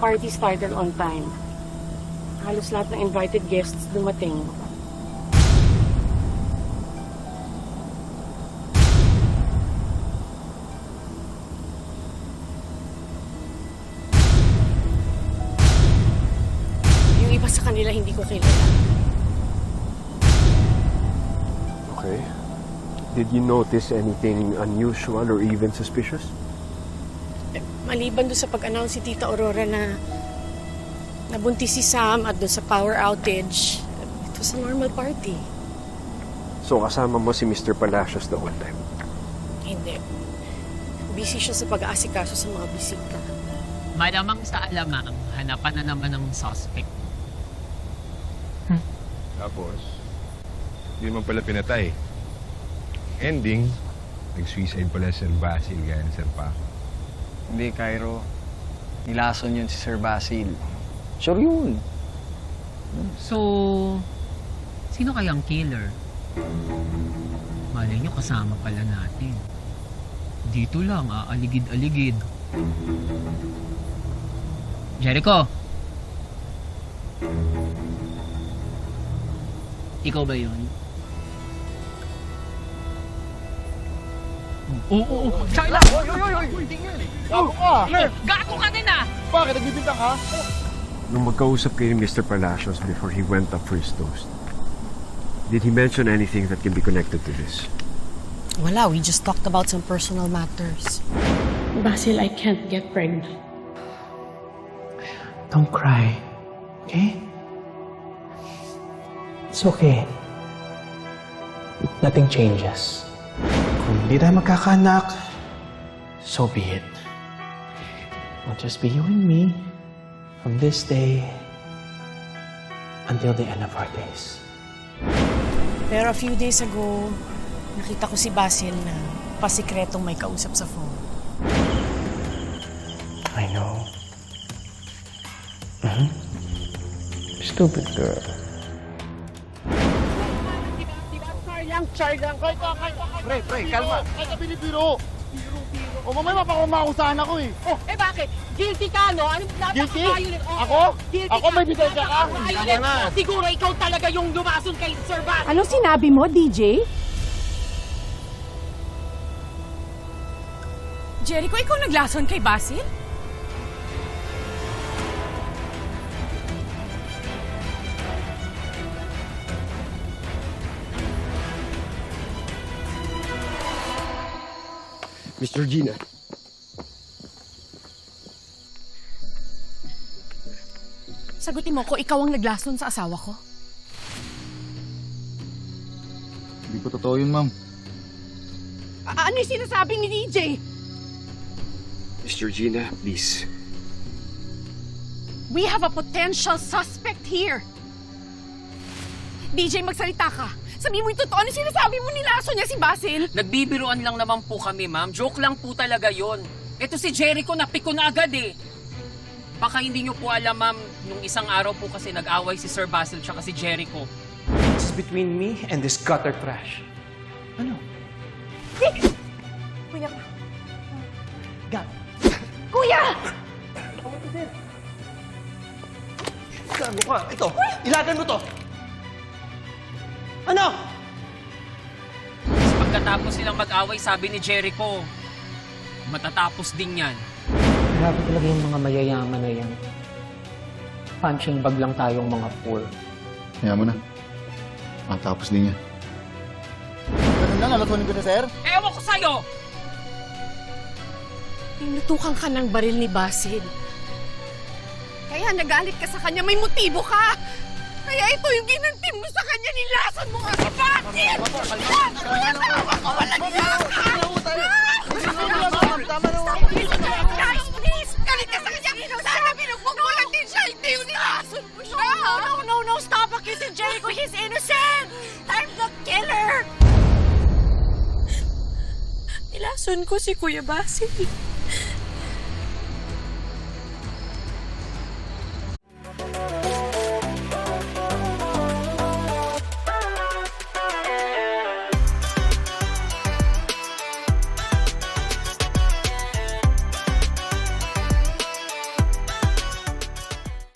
party started on time. Halos lahat ng invited guests dumating. Yung iba sa kanila hindi ko kilala. Okay. Did you notice anything unusual or even suspicious? Maliban doon sa pag-announce si Tita Aurora na nabuntis si Sam at doon sa power outage, it was a normal party. So kasama mo si Mr. Palacios the whole time. Hindi. Busy siya sa pag-aasikaso sa mga bisita. Malamang sa alamang, hanapan na naman ng suspect. Tapos, hindi naman pala pinatay. Ending, nag-suicide pala si Sir Basil gaya ni Sir Paco. Hindi, Cairo. Nilason yun si Sir Basil. Sure yun. So, sino kayang killer? Malay nyo, kasama pala natin. Dito lang, aaligid-aligid. Jericho! Ikaw ba yun? Oo, oo, oo. Charla! Oy, oy, oy, oy! Hindi nga eh. Gago ka! Gago ka din ah! Bakit? Nagbibintang ka? Nung magkausap kayo ni Mr. Palacios before he went up for his toast, did he mention anything that can be connected to this? Wala, we just talked about some personal matters. Basil, I can't get pregnant. Don't cry. Okay? It's okay. Nothing changes. Hindi tayo magkakaanak, so be it. It'll just be you and me from this day until the end of our days. Pero a few days ago, nakita ko si Basil na pasikretong may kausap sa phone. I know. Mhm. Stupid girl. Pre, pre, kalma. Ay, ka binibiro. O mamaya mapakumakusahan ako eh. Oh, Eh bakit? Guilty ka, no? Ano, Guilty? napaka-violent. Oo, Ako? Guilty Ako may bidensya ka? Violent. Tama na. Siguro ikaw talaga yung lumason kay Sir Bass. Ano sinabi mo, DJ? Jericho, ikaw naglason kay Basil? Miss Georgina. Sagutin mo ko, ikaw ang naglason sa asawa ko? Hindi po totoo yun, ma'am. ano yung sinasabi ni DJ? Miss Georgina, please. We have a potential suspect here. DJ, magsalita ka. Sabi mo yung totoo. Ano sinasabi mo nilason niya si Basil? Nagbibiruan lang naman po kami, ma'am. Joke lang po talaga yon. Ito si Jericho, napiko na agad eh. Baka hindi nyo po alam, ma'am, nung isang araw po kasi nag-away si Sir Basil tsaka si Jericho. This is between me and this gutter trash. Ano? Kuya ka. Gab. Kuya! Gago ka. Ito. Ilagan mo to. Ano? Tapos pagkatapos silang mag-away, sabi ni Jericho, matatapos din yan. Grabe talaga yung mga mayayaman na yan. Punching bag lang tayong mga poor. Kaya mo na. Matapos din yan. Ganun lang, alatunin ko na, sir. Ewan ko sa'yo! Pinutukan ka ng baril ni Basil. Kaya nagalit ka sa kanya, may motibo ka! Kaya ito yung ginanti mo sa kanya, nilason mo nga si! Walang! Guys, please! Galit ka sa kanya! Sana pinagpugulan din siya, hindi yung nilason mo siya! No, no, no, no! Stop accusing Jericho! He's innocent! I'm the killer! Nilason ko si Kuya Basil.